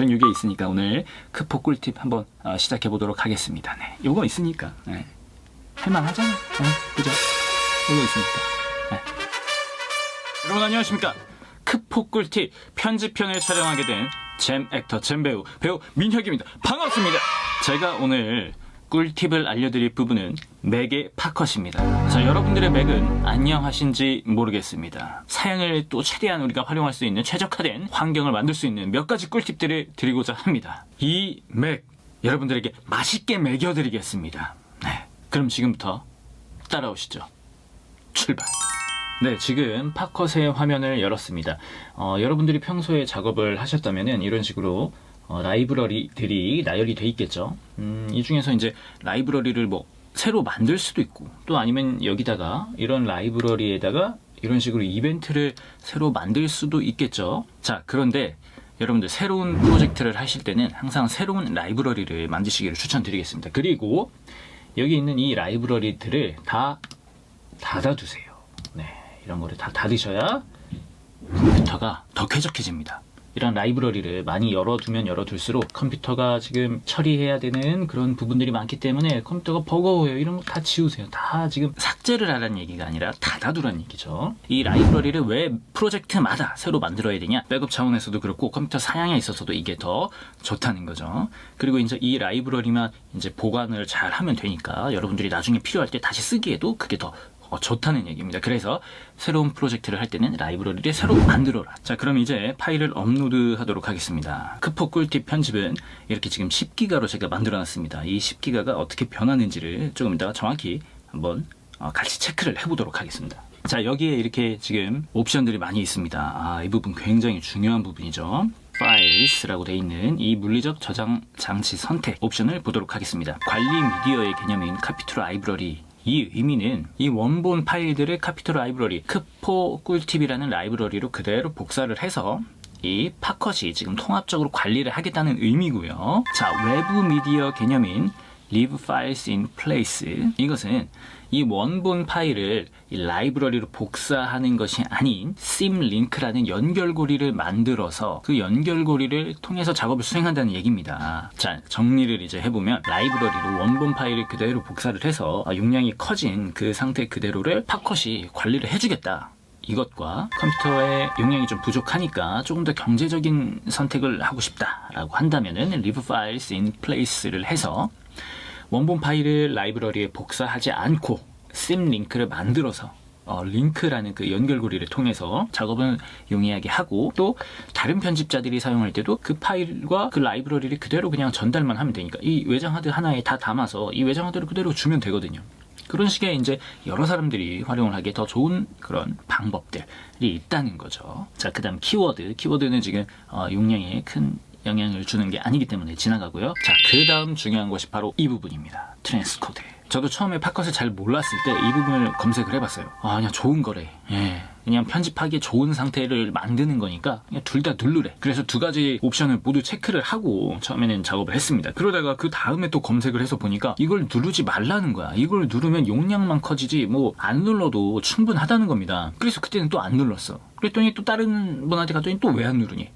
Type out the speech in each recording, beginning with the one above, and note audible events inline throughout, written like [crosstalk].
전 이게 있으니까 오늘 크포 꿀팁 한번 어, 시작해 보도록 하겠습니다. 네. 요거 있으니까 네. 할만하잖아. 네. 그죠? 요거 있으니까. 네. 여러분 안녕하십니까? 크포 꿀팁 편집편을 촬영하게 된 잼 액터 잼 배우 배우 민혁입니다. 반갑습니다. 제가 오늘 꿀팁을 알려드릴 부분은 맥의 팝컷입니다. 자, 여러분들의 맥은 안녕하신지 모르겠습니다. 사양을 또 최대한 우리가 활용할 수 있는 최적화된 환경을 만들 수 있는 몇 가지 꿀팁들을 드리고자 합니다. 이 맥, 여러분들에게 맛있게 먹여드리겠습니다. 네. 그럼 지금부터 따라오시죠. 출발. 네, 지금 팝컷의 화면을 열었습니다. 어, 여러분들이 평소에 작업을 하셨다면은 이런 식으로 어, 라이브러리들이 나열이 돼 있겠죠. 음, 이 중에서 이제 라이브러리를 뭐 새로 만들 수도 있고 또 아니면 여기다가 이런 라이브러리에다가 이런 식으로 이벤트를 새로 만들 수도 있겠죠. 자, 그런데 여러분들 새로운 프로젝트를 하실 때는 항상 새로운 라이브러리를 만드시기를 추천드리겠습니다. 그리고 여기 있는 이 라이브러리들을 다 닫아두세요. 네, 이런 거를 다 닫으셔야 컴퓨터가 더 쾌적해집니다. 이런 라이브러리를 많이 열어두면 열어둘수록 컴퓨터가 지금 처리해야 되는 그런 부분들이 많기 때문에 컴퓨터가 버거워요. 이런 거 다 지우세요. 다 지금 삭제를 하라는 얘기가 아니라 닫아두라는 얘기죠. 이 라이브러리를 왜 프로젝트마다 새로 만들어야 되냐? 백업 차원에서도 그렇고 컴퓨터 사양에 있어서도 이게 더 좋다는 거죠. 그리고 이제 이 라이브러리만 이제 보관을 잘 하면 되니까 여러분들이 나중에 필요할 때 다시 쓰기에도 그게 더 어, 좋다는 얘기입니다. 그래서 새로운 프로젝트를 할 때는 라이브러리를 새로 만들어라. 자, 그럼 이제 파일을 업로드 하도록 하겠습니다. 크포 꿀팁 편집은 이렇게 지금 10기가로 제가 만들어 놨습니다. 이 10기가가 어떻게 변하는지를 조금 이따가 정확히 한번 어, 같이 체크를 해보도록 하겠습니다. 자, 여기에 이렇게 지금 옵션들이 많이 있습니다. 아, 이 부분 굉장히 중요한 부분이죠. Files라고 되어 있는 이 물리적 저장 장치 선택 옵션을 보도록 하겠습니다. 관리 미디어의 개념인 카피툴 라이브러리 이 의미는 이 원본 파일들을 카피톨 라이브러리 크포 꿀팁이라는 라이브러리로 그대로 복사를 해서 이 팝컷이 지금 통합적으로 관리를 하겠다는 의미고요. 자, 외부 미디어 개념인 Leave Files in Place 이것은 이 원본 파일을 이 라이브러리로 복사하는 것이 아닌 심링크라는 연결고리를 만들어서 그 연결고리를 통해서 작업을 수행한다는 얘기입니다. 자, 정리를 이제 해보면 라이브러리로 원본 파일을 그대로 복사를 해서 아, 용량이 커진 그 상태 그대로를 팝컷이 관리를 해주겠다. 이것과 컴퓨터의 용량이 좀 부족하니까 조금 더 경제적인 선택을 하고 싶다라고 한다면은 Leave Files in Place를 해서 원본 파일을 라이브러리에 복사하지 않고 심 링크를 만들어서 어, 링크라는 그 연결고리를 통해서 작업을 용이하게 하고 또 다른 편집자들이 사용할 때도 그 파일과 그 라이브러리를 그대로 그냥 전달만 하면 되니까 이 외장 하드 하나에 다 담아서 이 외장 하드를 그대로 주면 되거든요. 그런 식의 이제 여러 사람들이 활용을 하기에 더 좋은 그런 방법들이 있다는 거죠. 자, 그 다음 키워드. 키워드는 지금 어, 용량에 큰 영향을 주는 게 아니기 때문에 지나가고요. 자, 그 다음 중요한 것이 바로 이 부분입니다. 트랜스코드. 저도 처음에 팝컷을 잘 몰랐을 때 이 부분을 검색을 해봤어요. 아, 그냥 좋은 거래. 예. 그냥 편집하기에 좋은 상태를 만드는 거니까 둘 다 누르래. 그래서 두 가지 옵션을 모두 체크를 하고 처음에는 작업을 했습니다. 그러다가 그 다음에 또 검색을 해서 보니까 이걸 누르지 말라는 거야. 이걸 누르면 용량만 커지지 뭐 안 눌러도 충분하다는 겁니다. 그래서 그때는 또 안 눌렀어. 그랬더니 또 다른 분한테 갔더니 또 왜 안 누르니?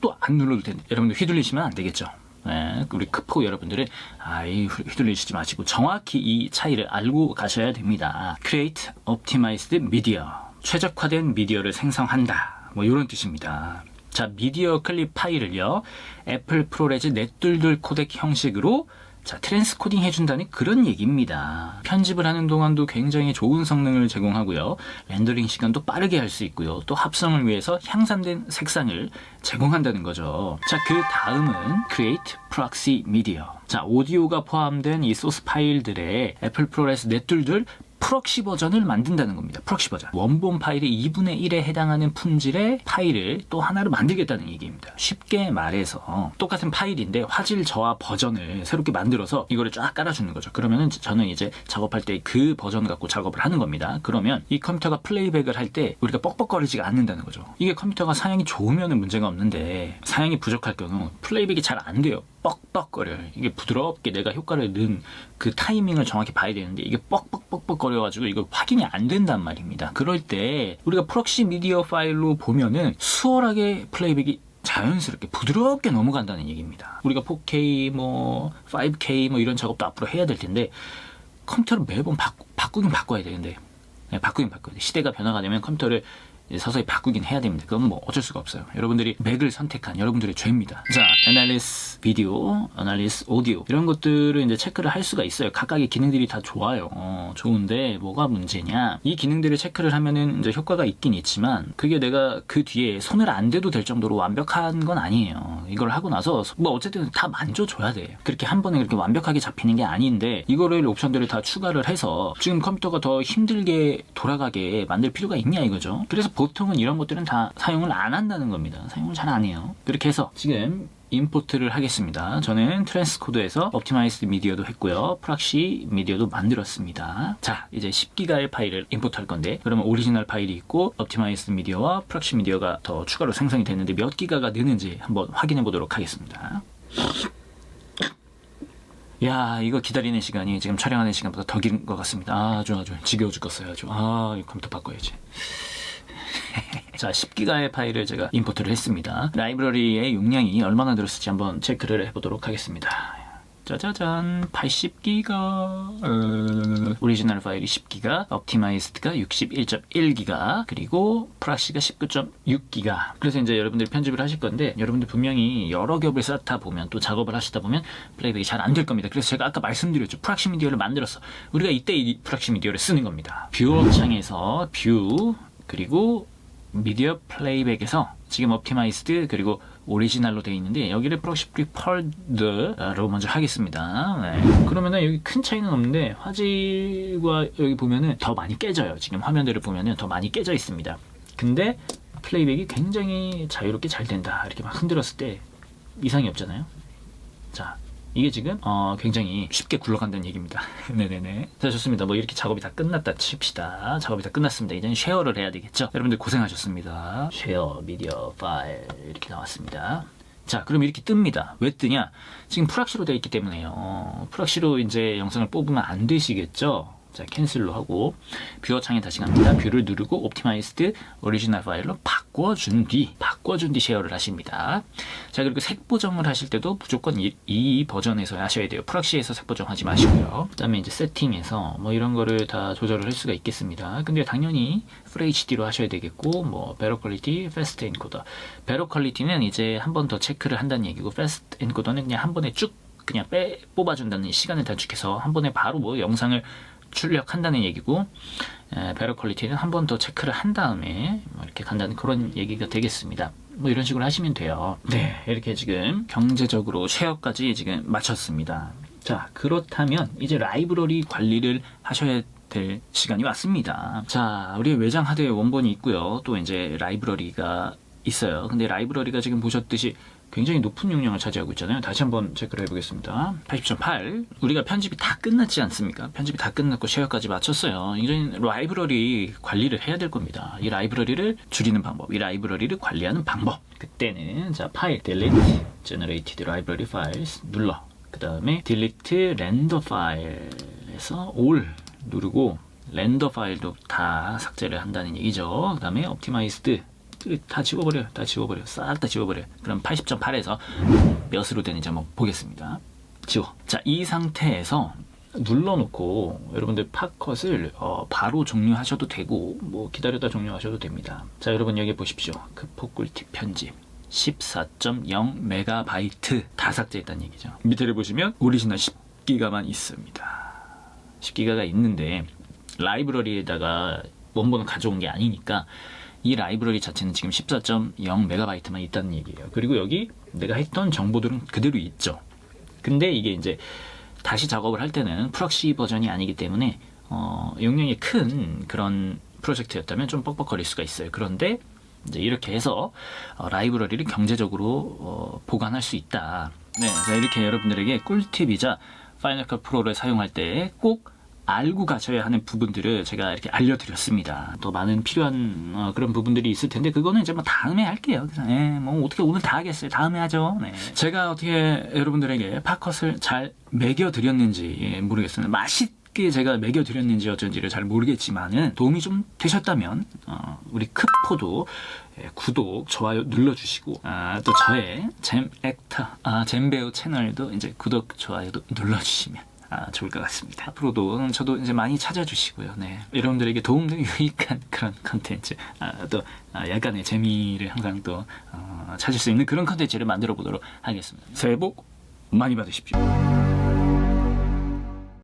또 안 눌러도 돼. 여러분들 휘둘리시면 안 되겠죠. 네, 우리 크포 여러분들은 아이 휘둘리시지 마시고 정확히 이 차이를 알고 가셔야 됩니다. Create Optimized Media 최적화된 미디어를 생성한다. 뭐 이런 뜻입니다. 자, 미디어 클립 파일을요. 애플 프로레즈 넷둘둘 코덱 형식으로 자, 트랜스코딩 해준다는 그런 얘기입니다. 편집을 하는 동안도 굉장히 좋은 성능을 제공하고요. 렌더링 시간도 빠르게 할 수 있고요. 또 합성을 위해서 향상된 색상을 제공한다는 거죠. 자, 그 다음은 Create Proxy Media. 자, 오디오가 포함된 이 소스 파일들의 애플 프로레스 넷둘둘 프록시 버전을 만든다는 겁니다. 프록시 버전. 원본 파일의 2분의 1에 해당하는 품질의 파일을 또 하나로 만들겠다는 얘기입니다. 쉽게 말해서 똑같은 파일인데 화질 저하 버전을 새롭게 만들어서 이거를 쫙 깔아주는 거죠. 그러면은 저는 이제 작업할 때 그 버전 갖고 작업을 하는 겁니다. 그러면 이 컴퓨터가 플레이백을 할 때 우리가 뻑뻑거리지가 않는다는 거죠. 이게 컴퓨터가 사양이 좋으면 문제가 없는데 사양이 부족할 경우 플레이백이 잘 안 돼요. 뻑뻑거려요. 이게 부드럽게 내가 효과를 넣은 그 타이밍을 정확히 봐야 되는데 이게 뻑뻑뻑뻑 거려가지고 이거 확인이 안 된단 말입니다. 그럴 때 우리가 프록시 미디어 파일로 보면은 수월하게 플레이백이 자연스럽게 부드럽게 넘어간다는 얘기입니다. 우리가 4K 뭐 5K 뭐 이런 작업도 앞으로 해야 될 텐데 컴퓨터를 매번 바꾸, 바꾸긴 바꿔야 되는데 네, 바꾸긴 바꿔야 돼. 시대가 변화가 되면 컴퓨터를 서서히 바꾸긴 해야 됩니다. 그건 뭐 어쩔 수가 없어요. 여러분들이 맥을 선택한 여러분들의 죄입니다. 자, 애널리스 비디오, 애널리스 오디오 이런 것들을 이제 체크를 할 수가 있어요. 각각의 기능들이 다 좋아요. 어, 좋은데 뭐가 문제냐? 이 기능들을 체크를 하면은 이제 효과가 있긴 있지만 그게 내가 그 뒤에 손을 안 대도 될 정도로 완벽한 건 아니에요. 이걸 하고 나서 뭐 어쨌든 다 만져줘야 돼. 그렇게 한 번에 그렇게 완벽하게 잡히는 게 아닌데 이거를 옵션들을 다 추가를 해서 지금 컴퓨터가 더 힘들게 돌아가게 만들 필요가 있냐 이거죠. 그래서 보통은 이런 것들은 다 사용을 안 한다는 겁니다. 사용을 잘 안 해요. 그렇게 해서 지금 임포트를 하겠습니다. 저는 트랜스코드에서 옵티마이스드 미디어도 했고요. 프락시 미디어도 만들었습니다. 자, 이제 10기가의 파일을 임포트 할 건데 그러면 오리지널 파일이 있고 옵티마이스드 미디어와 프락시 미디어가 더 추가로 생성이 됐는데 몇 기가가 느는지 한번 확인해 보도록 하겠습니다. 야, 이거 기다리는 시간이 지금 촬영하는 시간보다 더 긴 것 같습니다. 아, 아주 아주 지겨워 죽겠어요. 아주. 아, 이 컴퓨터 바꿔야지. [laughs] 자, 10기가의 파일을 제가 임포트를 했습니다. 라이브러리의 용량이 얼마나 들었을지 한번 체크를 해보도록 하겠습니다. 짜자잔, 80기가, 오리지널 파일이 10기가, 옵티마이스드가 61.1기가, 그리고 프라시가 19.6기가. 그래서 이제 여러분들이 편집을 하실 건데, 여러분들 분명히 여러 겹을 쌓다 보면, 또 작업을 하시다 보면, 플레이백이 잘 안 될 겁니다. 그래서 제가 아까 말씀드렸죠. 프락시 미디어를 만들었어. 우리가 이때 이 프락시 미디어를 쓰는 겁니다. 뷰어 창에서 뷰, 그리고 미디어 플레이백에서 지금 옵티마이스드 그리고 오리지널로 되어 있는데 여기를 프로시 프리 펄드로 먼저 하겠습니다. 네. 그러면은 여기 큰 차이는 없는데 화질과 여기 보면은 더 많이 깨져요. 지금 화면들을 보면은 더 많이 깨져 있습니다. 근데 플레이백이 굉장히 자유롭게 잘 된다. 이렇게 막 흔들었을 때 이상이 없잖아요. 자, 이게 지금 어, 굉장히 쉽게 굴러간다는 얘기입니다. [laughs] 네네네. 자 좋습니다. 뭐 이렇게 작업이 다 끝났다 칩시다. 작업이 다 끝났습니다. 이제는 쉐어를 해야 되겠죠. 여러분들 고생하셨습니다. 쉐어 미디어 파일 이렇게 나왔습니다. 자, 그럼 이렇게 뜹니다. 왜 뜨냐? 지금 프락시로 되어 있기 때문에요. 어, 프락시로 이제 영상을 뽑으면 안 되시겠죠? 자, 캔슬로 하고 뷰어 창에 다시 갑니다. 뷰를 누르고 옵티마이스드 오리지널 파일로 바꿔준 뒤 바꿔준 뒤 쉐어를 하십니다. 자, 그리고 색 보정을 하실 때도 무조건 이, 이 버전에서 하셔야 돼요. 프락시에서 색 보정하지 마시고요. 그다음에 이제 세팅에서 뭐 이런 거를 다 조절을 할 수가 있겠습니다. 근데 당연히 FHD로 하셔야 되겠고 뭐 베러 퀄리티, 패스트 엔코더. 베러 퀄리티는 이제 한 번 더 체크를 한다는 얘기고 패스트 엔코더는 그냥 한 번에 쭉 그냥 빼 뽑아준다는 시간을 단축해서 한 번에 바로 뭐 영상을 출력한다는 얘기고 베러 퀄리티는 한 번 더 체크를 한 다음에 뭐 이렇게 간다는 그런 얘기가 되겠습니다. 뭐 이런 식으로 하시면 돼요. 네, 이렇게 지금 경제적으로 쉐어까지 지금 마쳤습니다. 자, 그렇다면 이제 라이브러리 관리를 하셔야 될 시간이 왔습니다. 자, 우리 외장 하드의 원본이 있고요. 또 이제 라이브러리가 있어요. 근데 라이브러리가 지금 보셨듯이 굉장히 높은 용량을 차지하고 있잖아요. 다시 한번 체크를 해보겠습니다. 80.8. 우리가 편집이 다 끝났지 않습니까? 편집이 다 끝났고 쉐어까지 마쳤어요. 이제 라이브러리 관리를 해야 될 겁니다. 이 라이브러리를 줄이는 방법, 이 라이브러리를 관리하는 방법. 그때는 자 파일 delete generated library files 눌러. 그 다음에 delete render file에서 all 누르고 렌더 파일도 다 삭제를 한다는 얘기죠. 그 다음에 optimized 다 지워버려요. 다 지워버려요. 싹 다 지워버려요. 그럼 80.8에서 몇으로 되는지 한번 보겠습니다. 지워. 자, 이 상태에서 눌러놓고 여러분들 팟컷을 어, 바로 종료하셔도 되고 뭐 기다렸다 종료하셔도 됩니다. 자, 여러분 여기 보십시오. 그 폭꿀팁 편집. 14.0 메가바이트 다 삭제했다는 얘기죠. 밑에를 보시면 오리지널 10기가만 있습니다. 10기가가 있는데 라이브러리에다가 원본을 가져온 게 아니니까 이 라이브러리 자체는 지금 14.0 메가바이트만 있다는 얘기예요. 그리고 여기 내가 했던 정보들은 그대로 있죠. 근데 이게 이제 다시 작업을 할 때는 프락시 버전이 아니기 때문에 어, 용량이 큰 그런 프로젝트였다면 좀 뻑뻑거릴 수가 있어요. 그런데 이제 이렇게 해서 어, 라이브러리를 경제적으로 어, 보관할 수 있다. 네, 자 이렇게 여러분들에게 꿀팁이자 파이널 컷 프로를 사용할 때 꼭 알고 가셔야 하는 부분들을 제가 이렇게 알려드렸습니다. 더 많은 필요한 어, 그런 부분들이 있을 텐데 그거는 이제 뭐 다음에 할게요. 그래서 예, 뭐 어떻게 오늘 다 하겠어요. 다음에 하죠. 네. 제가 어떻게 여러분들에게 팝컷을 잘 먹여 드렸는지 예, 모르겠습니다. 맛있 제가 매겨드렸는지 어쩐지를 잘 모르겠지만은 도움이 좀 되셨다면 어, 우리 크포도 예, 구독, 좋아요 눌러주시고 아, 또 저의 잼 액터, 아, 잼 배우 채널도 이제 구독, 좋아요도 눌러주시면 아, 좋을 것 같습니다. 앞으로도 저도 이제 많이 찾아주시고요. 네. 여러분들에게 도움도 유익한 [laughs] 그런 컨텐츠, 아, 또 아, 약간의 재미를 항상 또 어, 찾을 수 있는 그런 컨텐츠를 만들어 보도록 하겠습니다. 새해 복 많이 받으십시오.